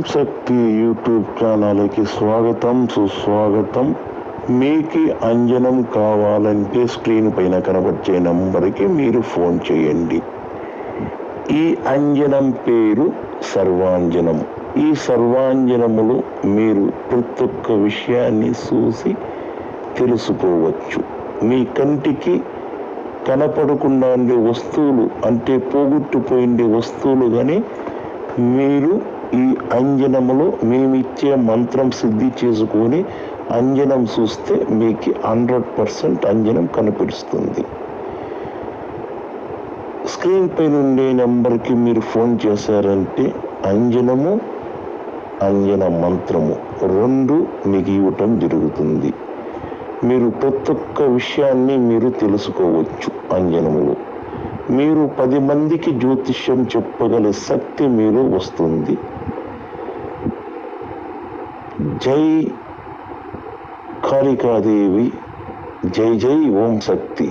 శక్తి YouTube ఛానల్కి స్వాగతం సుస్వాగతం. మీకు అంజనం కావాలంటే స్క్రీన్ పైన కనబచ్చే నంబర్కి మీరు ఫోన్ చేయండి. ఈ అంజనం పేరు సర్వాంజనం. ఈ సర్వాంజనములు మీరు ప్రతి ఒక్క విషయాన్ని చూసి తెలుసుకోవచ్చు. మీ కంటికి కనపడకుండా ఉండే వస్తువులు అంటే పోగొట్టుపోయిండే వస్తువులు కానీ మీరు ఈ అంజనములో మేమిచ్చే మంత్రం సిద్ధి చేసుకొని అంజనం చూస్తే మీకు హండ్రెడ్ పర్సెంట్ అంజనం కనిపిస్తుంది. స్క్రీన్ పైన ఉండే నెంబర్కి మీరు ఫోన్ చేశారంటే అంజనము అంజన మంత్రము రెండు మీకు ఇవ్వటం జరుగుతుంది. మీరు ప్రతి ఒక్క విషయాన్ని మీరు తెలుసుకోవచ్చు అంజనములో. మీరు పది మందికి జ్యోతిష్యం చెప్పగల శక్తి మీరు వస్తుంది. జై కాళికాదేవి జై జై ఓం శక్తి.